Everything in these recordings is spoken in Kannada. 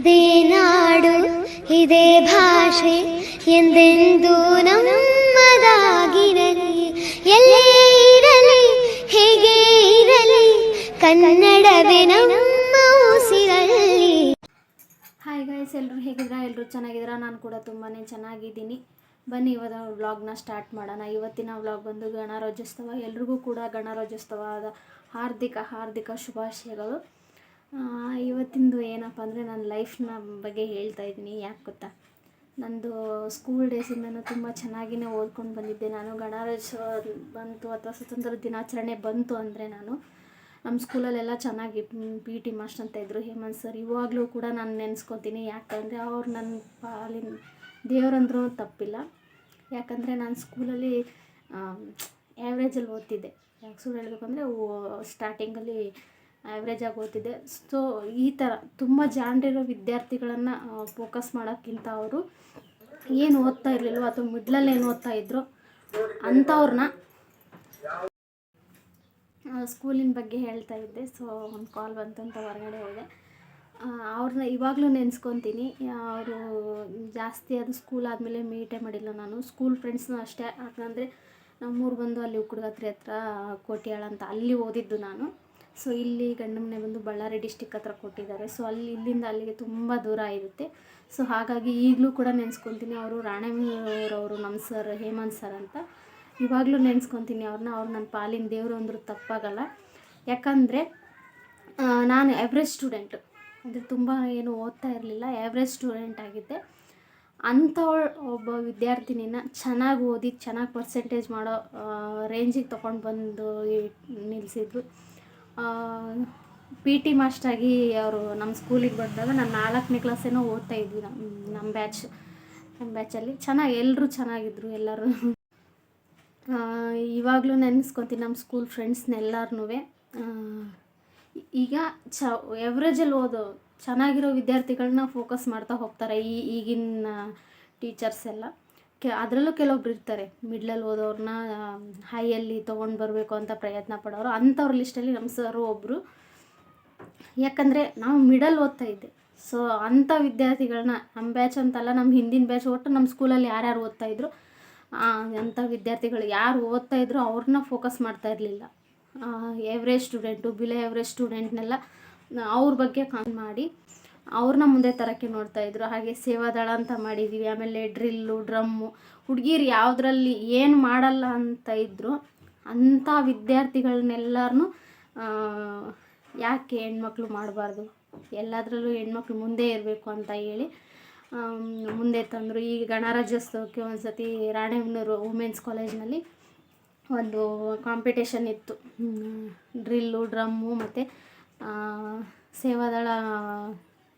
ಇದೇ ನಾಡು, ಇದೇ ಭಾಷೆ, ಎಂದೆಂದೂ ನಮ್ಮದಾಗಿರಲಿ. ಎಲ್ಲೇ ಇರಲಿ, ಹೇಗೆ ಇರಲಿ, ಕನ್ನಡವೇ ನಮ್ಮ ಉಸಿರಲ್ಲಿ. ಹಾಯ್ ಗೈಸ್ ಎಲ್ಲರೂ ಹೇಗಿದ್ರ ಎಲ್ಲರೂ ಚೆನ್ನಾಗಿದ್ರ ನಾನು ಕೂಡ ತುಂಬಾ ಚೆನ್ನಾಗಿದ್ದೀನಿ. ಬನ್ನಿ ಇವತ್ತು ವ್ಲಾಗ್ನ ಸ್ಟಾರ್ಟ್ ಮಾಡೋಣ. ಇವತ್ತಿನ ವ್ಲಾಗ್ ಬಂದು ಗಣರಾಜ್ಯೋತ್ಸವ. ಎಲ್ರಿಗೂ ಕೂಡ ಗಣರಾಜ್ಯೋತ್ಸವದ ಹಾರ್ದಿಕ ಹಾರ್ದಿಕ ಶುಭಾಶಯಗಳು. ಇವತ್ತಿಂದು ಏನಪ್ಪ ಅಂದರೆ ನನ್ನ ಲೈಫ್ನ ಬಗ್ಗೆ ಹೇಳ್ತಾ ಇದ್ದೀನಿ. ಯಾಕೆ ಗೊತ್ತಾ? ನಂದು ಸ್ಕೂಲ್ ಡೇಸಿಂದನೂ ತುಂಬ ಚೆನ್ನಾಗಿಯೇ ಓದ್ಕೊಂಡು ಬಂದಿದ್ದೆ. ನಾನು ಗಣರಾಜ್ಯೋತ್ಸವ ಬಂತು ಅಥವಾ ಸ್ವತಂತ್ರ ದಿನಾಚರಣೆ ಬಂತು ಅಂದರೆ ನಾನು ನಮ್ಮ ಸ್ಕೂಲಲ್ಲೆಲ್ಲ ಚೆನ್ನಾಗಿ ಪಿ ಟಿ ಮಾಸ್ಟರ್ ಅಂತ ಇದ್ದರು ಹೇಮಂತ್ ಸರ್ ಇವಾಗಲೂ ಕೂಡ ನಾನು ನೆನೆಸ್ಕೊತೀನಿ. ಯಾಕಂದರೆ ಅವ್ರು ನನ್ನ ಪಾಲಿನ, ದೇವರಂದ್ರೂ ತಪ್ಪಿಲ್ಲ. ಯಾಕಂದರೆ ನಾನು ಸ್ಕೂಲಲ್ಲಿ ಆ್ಯಾವ್ರೇಜಲ್ಲಿ ಓದ್ತಿದ್ದೆ. ಯಾಕೆ ಸುಳ್ಳು ಹೇಳಬೇಕು ಅಂದರೆ ಸ್ಟಾರ್ಟಿಂಗಲ್ಲಿ ಆ್ಯಾವ್ರೇಜಾಗಿ ಆಗೋತಿದೆ ಸೊ ಈ ಥರ ತುಂಬ ಜಾಣರಿರೋ ವಿದ್ಯಾರ್ಥಿಗಳನ್ನು ಫೋಕಸ್ ಮಾಡೋಕ್ಕಿಂತ ಅವರು ಏನು ಓದ್ತಾ ಇರಲಿಲ್ವೋ ಅಥವಾ ಮಿಡ್ಲಲ್ಲಿ ಏನು ಓದ್ತಾ ಇದ್ರು ಅಂಥವ್ರನ್ನ ಸ್ಕೂಲಿನ ಬಗ್ಗೆ ಹೇಳ್ತಾ ಇದ್ದೆ. ಸೊ ಒಂದು ಕಾಲ್ ಬಂತು ಅಂತ ಹೊರಗಡೆ ಹೋದೆ. ಅವ್ರನ್ನ ಇವಾಗಲೂ ನೆನೆಸ್ಕೊತೀನಿ. ಅವರು ಜಾಸ್ತಿ ಅದು ಸ್ಕೂಲ್ ಆದಮೇಲೆ ಮೀಟೇ ಮಾಡಿಲ್ಲ ನಾನು. ಸ್ಕೂಲ್ ಫ್ರೆಂಡ್ಸ್ನೂ ಅಷ್ಟೇ. ಯಾಕಂದರೆ ನಮ್ಮೂರು ಬಂದು ಅಲ್ಲಿ ಉಕ್ಕಡಗತ್ರಿ ಹತ್ರ ಕೋಟಿಯಾಳ ಅಂತ ಅಲ್ಲಿ ಓದಿದ್ದು ನಾನು. ಸೊ ಇಲ್ಲಿ ಗಂಡಮನೆ ಬಂದು ಬಳ್ಳಾರಿ ಡಿಸ್ಟಿಕ್ ಹತ್ರ ಕೊಟ್ಟಿದ್ದಾರೆ. ಸೊ ಅಲ್ಲಿ ಇಲ್ಲಿಂದ ಅಲ್ಲಿಗೆ ತುಂಬ ದೂರ ಇರುತ್ತೆ ಸೊ ಹಾಗಾಗಿ ಈಗಲೂ ಕೂಡ ನೆನೆಸ್ಕೊತೀನಿ ಅವರು ರಾಣೆಮೂರವರು ನಮ್ಮ ಸರ್ ಹೇಮಂತ್ ಸರ್ ಅಂತ. ಇವಾಗಲೂ ನೆನೆಸ್ಕೊತೀನಿ ಅವ್ರನ್ನ. ಅವ್ರು ನನ್ನ ಪಾಲಿನ ದೇವರು ಅಂದರೂ ತಪ್ಪಾಗಲ್ಲ. ಯಾಕಂದರೆ ನಾನು ಎವ್ರೇಜ್ ಸ್ಟೂಡೆಂಟ್ ಅಂದರೆ ತುಂಬ ಏನು ಓದ್ತಾ ಇರಲಿಲ್ಲ. ಎವ್ರೇಜ್ ಸ್ಟೂಡೆಂಟ್ ಆಗಿದ್ದೆ. ಅಂಥವಳು ಒಬ್ಬ ವಿದ್ಯಾರ್ಥಿನಿನ ಚೆನ್ನಾಗಿ ಓದಿ, ಚೆನ್ನಾಗಿ ಪರ್ಸೆಂಟೇಜ್ ಮಾಡೋ ರೇಂಜಿಗೆ ತೊಗೊಂಡು ಬಂದು ನಿಲ್ಲಿಸಿದ್ರು ಪಿ ಟಿ ಮಾಸ್ಟ್ರಾಗಿ ಅವರು ನಮ್ಮ ಸ್ಕೂಲಿಗೆ ಬಂದಾಗ ನಾನು ನಾಲ್ಕನೇ ಕ್ಲಾಸೇನೋ ಓದ್ತಾ ಇದ್ವಿ ನಮ್ಮ ನಮ್ಮ ಬ್ಯಾಚ್ ನಮ್ಮ ಬ್ಯಾಚಲ್ಲಿ ಚೆನ್ನಾಗಿ ಎಲ್ಲರೂ ಚೆನ್ನಾಗಿದ್ರು, ಎಲ್ಲರೂ. ಇವಾಗಲೂ ನೆನೆಸ್ಕೊತೀನಿ ನಮ್ಮ ಸ್ಕೂಲ್ ಫ್ರೆಂಡ್ಸ್ನೆಲ್ಲರೂ ಈಗ ಚ ಎವ್ರೇಜಲ್ಲಿ ಓದೋ, ಚೆನ್ನಾಗಿರೋ ವಿದ್ಯಾರ್ಥಿಗಳನ್ನ ಫೋಕಸ್ ಮಾಡ್ತಾ ಹೋಗ್ತಾರೆ ಈ ಈಗಿನ ಟೀಚರ್ಸ್ ಎಲ್ಲ. ಕೆ, ಅದರಲ್ಲೂ ಕೆಲವೊಬ್ರು ಇರ್ತಾರೆ. ಮಿಡ್ಲಲ್ಲಿ ಓದೋರನ್ನ ಹೈಯಲ್ಲಿ ತೊಗೊಂಡು ಬರಬೇಕು ಅಂತ ಪ್ರಯತ್ನ ಪಡೋರು ಅಂಥವ್ರ ಲಿಸ್ಟಲ್ಲಿ ನಮ್ಮ ಸರು ಒಬ್ಬರು ಯಾಕಂದರೆ ನಾವು ಮಿಡಲ್ ಓದ್ತಾ ಇದ್ದೆ. ಸೊ ಅಂಥ ವಿದ್ಯಾರ್ಥಿಗಳನ್ನ ನಮ್ಮ ಬ್ಯಾಚ್ ಅಂತಲ್ಲ ನಮ್ಮ ಹಿಂದಿನ ಬ್ಯಾಚ್ ಒಟ್ಟು ನಮ್ಮ ಸ್ಕೂಲಲ್ಲಿ ಯಾರ್ಯಾರು ಓದ್ತಾ ಇದ್ರು ಅಂಥ ವಿದ್ಯಾರ್ಥಿಗಳು ಯಾರು ಓದ್ತಾ ಇದ್ರು ಅವ್ರನ್ನ ಫೋಕಸ್ ಮಾಡ್ತಾ ಇರಲಿಲ್ಲ. ಎವ್ರೇಜ್ ಸ್ಟೂಡೆಂಟು ಬಿಲೋ ಎವ್ರೇಜ್ ಸ್ಟೂಡೆಂಟ್ನೆಲ್ಲ ಅವ್ರ ಬಗ್ಗೆ ಕಾನ್ ಮಾಡಿ ಅವ್ರನ್ನ ಮುಂದೆ ತರೋಕ್ಕೆ ನೋಡ್ತಾ ಇದ್ರು. ಹಾಗೆ ಸೇವಾದಳ ಅಂತ ಮಾಡಿದ್ದೀವಿ ಆಮೇಲೆ ಡ್ರಿಲ್ಲು, ಡ್ರಮ್ಮು, ಹುಡುಗಿರು ಯಾವುದ್ರಲ್ಲಿ ಏನು ಮಾಡಲ್ಲ ಅಂತ ಇದ್ದರು ಅಂಥ ವಿದ್ಯಾರ್ಥಿಗಳನ್ನೆಲ್ಲರನ್ನೂ ಯಾಕೆ ಹೆಣ್ಮಕ್ಳು ಮಾಡಬಾರ್ದು? ಎಲ್ಲದರಲ್ಲೂ ಹೆಣ್ಮಕ್ಳು ಮುಂದೆ ಇರಬೇಕು ಅಂತ ಹೇಳಿ ಮುಂದೆ ತಂದರು. ಈ ಗಣರಾಜ್ಯೋತ್ಸವಕ್ಕೆ ಒಂದು ಸತಿ ರಾಣೆಬೆನ್ನೂರು ವುಮೆನ್ಸ್ ಕಾಲೇಜ್ನಲ್ಲಿ ಒಂದು ಕಾಂಪಿಟೇಷನ್ ಇತ್ತು. ಡ್ರಿಲ್ಲು, ಡ್ರಮ್ಮು ಮತ್ತು ಸೇವಾದಳ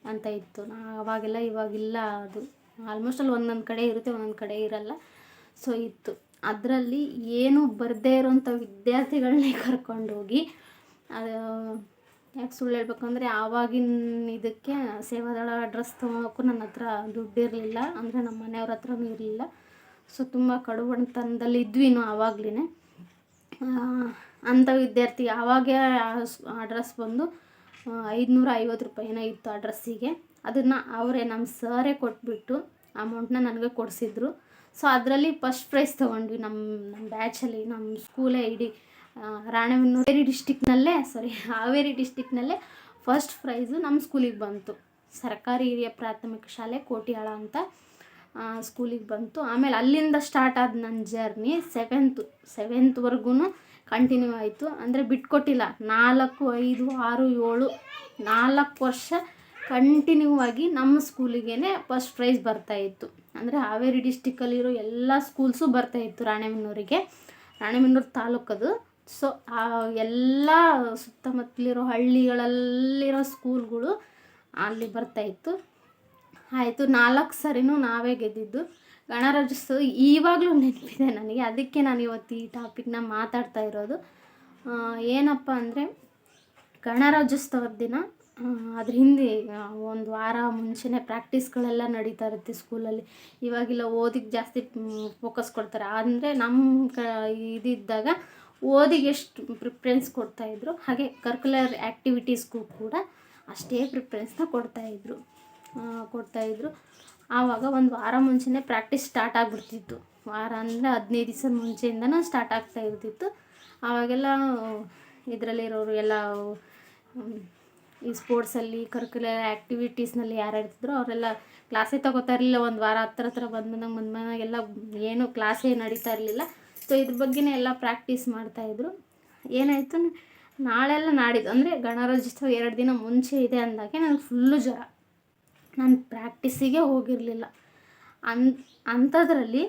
ಅಂತ ಇತ್ತು. ನಾ- ಇವಾಗಿಲ್ಲ ಅದು. ಆಲ್ಮೋಸ್ಟ್ ಅಲ್ಲಿ ಒಂದೊಂದು ಕಡೆ ಇರುತ್ತೆ, ಒಂದೊಂದು ಕಡೆ ಇರಲ್ಲ. ಸೊ ಇತ್ತು. ಅದರಲ್ಲಿ ಏನು ಬರದೇ ಇರೋಂಥ ವಿದ್ಯಾರ್ಥಿಗಳನ್ನೇ ಕರ್ಕೊಂಡೋಗಿ, ಅದು, ಯಾಕೆ ಸುಳ್ಳು ಹೇಳ್ಬೇಕಂದ್ರೆ ಆವಾಗಿನ ಇದಕ್ಕೆ ಸೇವಾದಳ ಅಡ್ರೆಸ್ ತೊಗೊಳಕ್ಕೂ ನನ್ನ ಹತ್ರ ದುಡ್ಡು ಇರಲಿಲ್ಲ. ಅಂದರೆ ನಮ್ಮ ಮನೆಯವ್ರ ಹತ್ರನೂ ಇರಲಿಲ್ಲ. ಸೊ ತುಂಬ ಕಡುಬಡತನದಲ್ಲಿ ಇದ್ವಿ ನಾವು ಆವಾಗ್ಲೇ ಅಂಥ ವಿದ್ಯಾರ್ಥಿ ಆವಾಗೇ ಅಡ್ರೆಸ್ ಡ್ರೆಸ್ ಬಂದು ಐದುನೂರ ಐವತ್ತು ರೂಪಾಯಿನ ಇತ್ತು ಆ ಡ್ರೆಸ್ಸಿಗೆ. ಅದನ್ನು ಅವರೇ ನಮ್ಮ ಸರೇ ಕೊಟ್ಬಿಟ್ಟು ಅಮೌಂಟ್ನ ನನಗೆ ಕೊಡಿಸಿದ್ರು. ಸೊ ಅದರಲ್ಲಿ ಫಸ್ಟ್ ಪ್ರೈಸ್ ತೊಗೊಂಡ್ವಿ ನಮ್ಮ ನಮ್ಮ ಬ್ಯಾಚಲ್ಲಿ ನಮ್ಮ ಸ್ಕೂಲೇ ಇಡೀ ರಾಣೆಬೆನ್ನೂರು ಹಾವೇರಿ ಡಿಸ್ಟಿಕ್ನಲ್ಲೇ ಸಾರಿ ಹಾವೇರಿ ಡಿಸ್ಟಿಕ್ನಲ್ಲೇ ಫಸ್ಟ್ ಪ್ರೈಸು ನಮ್ಮ ಸ್ಕೂಲಿಗೆ ಬಂತು. ಸರ್ಕಾರಿ ಹಿರಿಯ ಪ್ರಾಥಮಿಕ ಶಾಲೆ ಕೋಟಿಯಾಳ ಅಂತ ಸ್ಕೂಲಿಗೆ ಬಂತು. ಆಮೇಲೆ ಅಲ್ಲಿಂದ ಸ್ಟಾರ್ಟ್ ಆದ ನನ್ನ ಜರ್ನಿ ಸೆವೆಂತು ಸೆವೆಂತ್ವರೆಗೂ ಕಂಟಿನ್ಯೂ ಆಯಿತು. ಅಂದರೆ ಬಿಟ್ಕೊಟ್ಟಿಲ್ಲ ನಾಲ್ಕು, ಐದು, ಆರು, ಏಳು, ನಾಲ್ಕು ವರ್ಷ ಕಂಟಿನ್ಯೂ ಆಗಿ ನಮ್ಮ ಸ್ಕೂಲಿಗೇ ಫಸ್ಟ್ ಪ್ರೈಸ್ ಬರ್ತಾಯಿತ್ತು ಅಂದರೆ ಹಾವೇರಿ ಡಿಸ್ಟಿಕ್ಕಲ್ಲಿರೋ ಎಲ್ಲ ಸ್ಕೂಲ್ಸು ಬರ್ತಾಯಿತ್ತು ರಾಣೆಬೆನ್ನೂರಿಗೆ. ರಾಣೆಬೆನ್ನೂರು ತಾಲೂಕದು. ಸೊ ಎಲ್ಲ ಸುತ್ತಮುತ್ತಲಿರೋ ಹಳ್ಳಿಗಳಲ್ಲಿರೋ ಸ್ಕೂಲ್ಗಳು ಅಲ್ಲಿ ಬರ್ತಾಯಿತ್ತು ಆಯಿತು, ನಾಲ್ಕು ಸರಿನೂ ನಾವೇ ಗೆದ್ದಿದ್ದು. ಗಣರಾಜ್ಯೋತ್ಸವ ಈವಾಗಲೂ ನೆನಪಿದೆ ನನಗೆ. ಅದಕ್ಕೆ ನಾನು ಇವತ್ತು ಈ ಟಾಪಿಕ್ನ ಮಾತಾಡ್ತಾ ಇರೋದು. ಏನಪ್ಪ ಅಂದರೆ ಗಣರಾಜ್ಯೋತ್ಸವದ ದಿನ ಅದ್ರ ಹಿಂದೆ ಒಂದು ವಾರ ಮುಂಚೆನೇ ಪ್ರಾಕ್ಟೀಸ್ಗಳೆಲ್ಲ ನಡೀತಾ ಇರುತ್ತೆ ಸ್ಕೂಲಲ್ಲಿ. ಇವಾಗಿಲ್ಲ ಓದಿಗೆ ಜಾಸ್ತಿ ಫೋಕಸ್ ಕೊಡ್ತಾರೆ. ಅಂದರೆ ನಮ್ಮ ಕ, ಇದಿದ್ದಾಗ ಓದಿಗೆ ಎಷ್ಟು ಪ್ರಿಫರೆನ್ಸ್ ಕೊಡ್ತಾಯಿದ್ರು ಹಾಗೆ ಕರ್ಕ್ಯುಲರ್ ಆ್ಯಕ್ಟಿವಿಟೀಸ್ಗೂ ಕೂಡ ಅಷ್ಟೇ ಪ್ರಿಫ್ರೆನ್ಸ್ನ ಕೊಡ್ತಾಯಿದ್ರು ಕೊಡ್ತಾಯಿದ್ರು. ಆವಾಗ ಒಂದು ವಾರ ಮುಂಚೆನೇ ಪ್ರಾಕ್ಟೀಸ್ ಸ್ಟಾರ್ಟ್ ಆಗಿಬಿಡ್ತಿತ್ತು. ವಾರ ಅಂದರೆ ಹದಿನೈದು ದಿವಸ ಮುಂಚೆಯಿಂದನೂ ಸ್ಟಾರ್ಟ್ ಆಗ್ತಾ ಇರ್ತಿತ್ತು. ಆವಾಗೆಲ್ಲ ಇದರಲ್ಲಿರೋರು ಎಲ್ಲ, ಈ ಸ್ಪೋರ್ಟ್ಸಲ್ಲಿ ಕರಿಕ್ಯುಲರ್ ಆ್ಯಕ್ಟಿವಿಟೀಸ್ನಲ್ಲಿ ಯಾರು ಇರ್ತಿದ್ರು ಅವರೆಲ್ಲ ಕ್ಲಾಸೇ ತಗೋತಾ ಇರಲಿಲ್ಲ. ಒಂದು ವಾರ ಹತ್ರ ಹತ್ರ ಬಂದ್ಮಂದಂಗೆ ಬಂದ್ಮಂದಾಗೆಲ್ಲ ಏನು ಕ್ಲಾಸೇ ನಡೀತಾ ಇರಲಿಲ್ಲ. ಸೊ ಇದ್ರ ಬಗ್ಗೆನೇ ಎಲ್ಲ ಪ್ರಾಕ್ಟೀಸ್ ಮಾಡ್ತಾಯಿದ್ರು ಏನಾಯಿತು ನಾಳೆಲ್ಲ ನಾಡಿದ್ದು, ಅಂದರೆ ಗಣರಾಜ್ಯೋತ್ಸವ ಎರಡು ದಿನ ಮುಂಚೆ ಇದೆ ಅಂದಾಗೆ ನನಗೆ ಫುಲ್ಲು ಜ್ವರ. ನಾನು ಪ್ರಾಕ್ಟೀಸಿಗೆ ಹೋಗಿರಲಿಲ್ಲ. ಅನ್, ಅಂಥದ್ರಲ್ಲಿ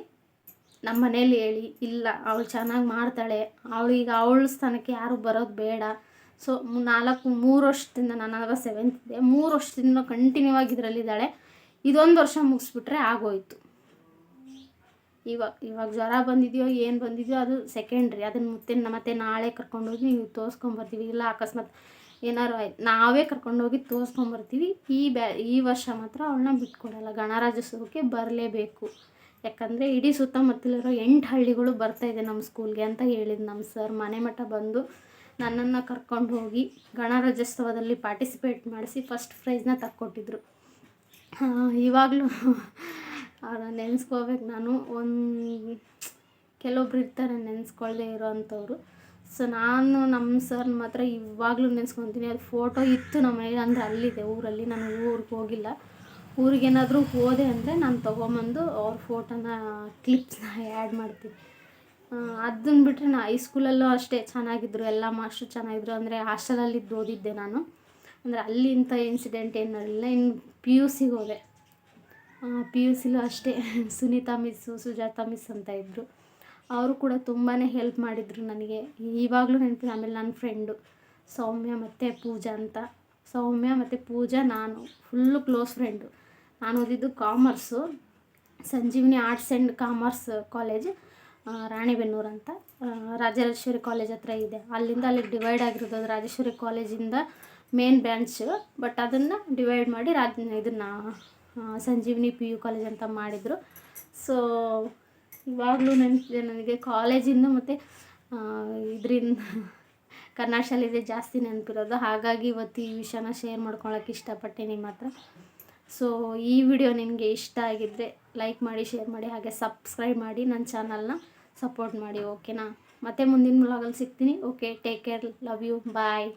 ನಮ್ಮ ಮನೇಲಿ ಹೇಳಿ, ಇಲ್ಲ, ಅವಳು ಚೆನ್ನಾಗಿ ಮಾಡ್ತಾಳೆ, ಅವಳು ಈಗ ಅವಳ ಸ್ಥಾನಕ್ಕೆ ಯಾರು ಬರೋದು ಬೇಡ. ಸೊ ನಾಲ್ಕು, ಮೂರು ವರ್ಷದಿಂದ ನಾನು ಆಗ ಸೆವೆಂತ್ ಇದೆ ಮೂರು ವರ್ಷದಿಂದ ಕಂಟಿನ್ಯೂ ಆಗಿ ಇದರಲ್ಲಿದ್ದಾಳೆ. ಇದೊಂದು ವರ್ಷ ಮುಗಿಸ್ಬಿಟ್ರೆ ಆಗೋಯ್ತು. ಇವಾಗ ಇವಾಗ ಜ್ವರ ಬಂದಿದೆಯೋ, ಏನು ಬಂದಿದೆಯೋ, ಅದು ಸೆಕೆಂಡ್ರಿ ಅದನ್ನು ಮತ್ತೆ ಮತ್ತೆ ನಾಳೆ ಕರ್ಕೊಂಡೋಗಿ ನೀವು ತೋರಿಸ್ಕೊಂಬರ್ತೀವಿ. ಇಲ್ಲ, ಅಕಸ್ಮಾತ್ ಏನಾರು ಆಯ್ತು. ನಾವೇ ಕರ್ಕೊಂಡೋಗಿ ತೋರಿಸ್ಕೊಂಬರ್ತೀವಿ. ಈ ಬ್ಯಾ, ಈ ವರ್ಷ ಮಾತ್ರ ಅವಳನ್ನ ಬಿಟ್ಕೊಡಲ್ಲ. ಗಣರಾಜ್ಯೋತ್ಸವಕ್ಕೆ ಬರಲೇಬೇಕು. ಯಾಕಂದರೆ ಇಡೀ ಸುತ್ತಮುತ್ತಲಿರೋ ಎಂಟು ಹಳ್ಳಿಗಳು ಬರ್ತಾ ಇದೆ ನಮ್ಮ ಸ್ಕೂಲ್ಗೆ ಅಂತ ಹೇಳಿದ್ದು ನಮ್ಮ ಸರ್ ಮನೆ ಮಠ ಬಂದು ನನ್ನನ್ನು ಕರ್ಕೊಂಡು ಹೋಗಿ ಗಣರಾಜ್ಯೋತ್ಸವದಲ್ಲಿ ಪಾರ್ಟಿಸಿಪೇಟ್ ಮಾಡಿಸಿ ಫಸ್ಟ್ ಪ್ರೈಸ್ನ ತಕ್ಕೊಟ್ಟಿದ್ರು. ಇವಾಗಲೂ ನೆನೆಸ್ಕೋಬೇಕು. ನಾನು ಒಂದು, ಕೆಲವೊಬ್ರು ಇರ್ತಾರೆ ನೆನೆಸ್ಕೊಳ್ದೇ ಇರೋ ಅಂಥವ್ರು ಸೊ ನಾನು ನಮ್ಮ ಸರ್ ಮಾತ್ರ ಇವಾಗಲೂ ನೆನೆಸ್ಕೊತೀನಿ, ಅದು ಫೋಟೋ ಇತ್ತು ನಮ್ಮ ಮನೇಲಿ ಅಂದರೆ ಅಲ್ಲಿದೆ, ಊರಲ್ಲಿ. ನಾನು ಊರಿಗೆ ಹೋಗಿಲ್ಲ. ಊರಿಗೇನಾದರೂ ಹೋದೆ ಅಂದರೆ ನಾನು ತೊಗೊಂಬಂದು ಅವ್ರ ಫೋಟೋನ ಕ್ಲಿಪ್ಸ್ನ ಆ್ಯಡ್ ಮಾಡ್ತೀನಿ. ಅದನ್ನ ಬಿಟ್ಟರೆ ನಾ ಹೈಸ್ಕೂಲಲ್ಲೂ ಅಷ್ಟೇ ಚೆನ್ನಾಗಿದ್ರು. ಎಲ್ಲ ಮಾಸ್ಟ್ರು ಚೆನ್ನಾಗಿದ್ರು. ಅಂದರೆ ಹಾಸ್ಟೆಲಲ್ಲಿ ಇದ್ದು ಓದಿದ್ದೆ ನಾನು. ಅಂದರೆ ಅಲ್ಲಿ ಇಂಥ ಇನ್ಸಿಡೆಂಟ್ ಏನು ನಡೆಯಲಿಲ್ಲ ಇನ್ನು ಪಿ ಯು ಸಿಗೆ ಹೋದೆ. ಪಿ ಯು ಸಿಲೂ ಅಷ್ಟೇ. ಸುನೀತಾ ಮಿಸ್ಸು ಸುಜಾತಾ ಮಿಸ್ ಅಂತ ಇದ್ದರು ಅವರು ಕೂಡ ತುಂಬಾ ಹೆಲ್ಪ್ ಮಾಡಿದರು ನನಗೆ. ಇವಾಗಲೂ ನೆನಪಿದೆ ಆಮೇಲೆ ನನ್ನ ಫ್ರೆಂಡು ಸೌಮ್ಯ ಮತ್ತು ಪೂಜಾ ಅಂತ. ಸೌಮ್ಯ ಮತ್ತು ಪೂಜಾ ನಾನು ಫುಲ್ಲು ಕ್ಲೋಸ್ ಫ್ರೆಂಡು ನಾನು ಓದಿದ್ದು commerce Sanjeevini arts and commerce college Ranibennur ಅಂತ. ರಾಜರಾಜೇಶ್ವರಿ ಕಾಲೇಜ್ ಹತ್ರ ಇದೆ. ಅಲ್ಲಿಂದ ಅಲ್ಲಿಗೆ ಡಿವೈಡ್ ಆಗಿರೋದು ಅದು ರಾಜೇಶ್ವರಿ ಕಾಲೇಜಿಂದ ಮೇನ್ ಬ್ರ್ಯಾಂಚ್ ಬಟ್ ಅದನ್ನು ಡಿವೈಡ್ ಮಾಡಿ ರಾಜ, ಇದನ್ನು ಸಂಜೀವಿನಿ ಪಿ ಯು ಕಾಲೇಜ್ ಅಂತ ಮಾಡಿದರು. ಸೊ ಇವಾಗಲೂ ನೆನಪಿದೆ ನನಗೆ ಕಾಲೇಜಿಂದ ಮತ್ತು ಇದರಿಂದ ಶಾಲೆಯಿಂದ ಜಾಸ್ತಿ ನೆನಪಿರೋದು. ಹಾಗಾಗಿ ಇವತ್ತು ಈ ವಿಷಯನ ಶೇರ್ ಮಾಡ್ಕೊಳಕ್ಕೆ ಇಷ್ಟಪಟ್ಟೆ ನಿಮ್ಮ ಹತ್ರ. ಸೊ ಈ ವಿಡಿಯೋ ನಿಮಗೆ ಇಷ್ಟ ಆಗಿದ್ದರೆ ಲೈಕ್ ಮಾಡಿ ಶೇರ್ ಮಾಡಿ, ಹಾಗೆ ಸಬ್ಸ್ಕ್ರೈಬ್ ಮಾಡಿ ನನ್ನ ಚಾನಲ್ನ ಸಪೋರ್ಟ್ ಮಾಡಿ ಓಕೆನಾ ಮತ್ತೆ ಮುಂದಿನ ಬ್ಲಾಗಲ್ಲಿ ಸಿಗ್ತೀನಿ. Okay take care love you bye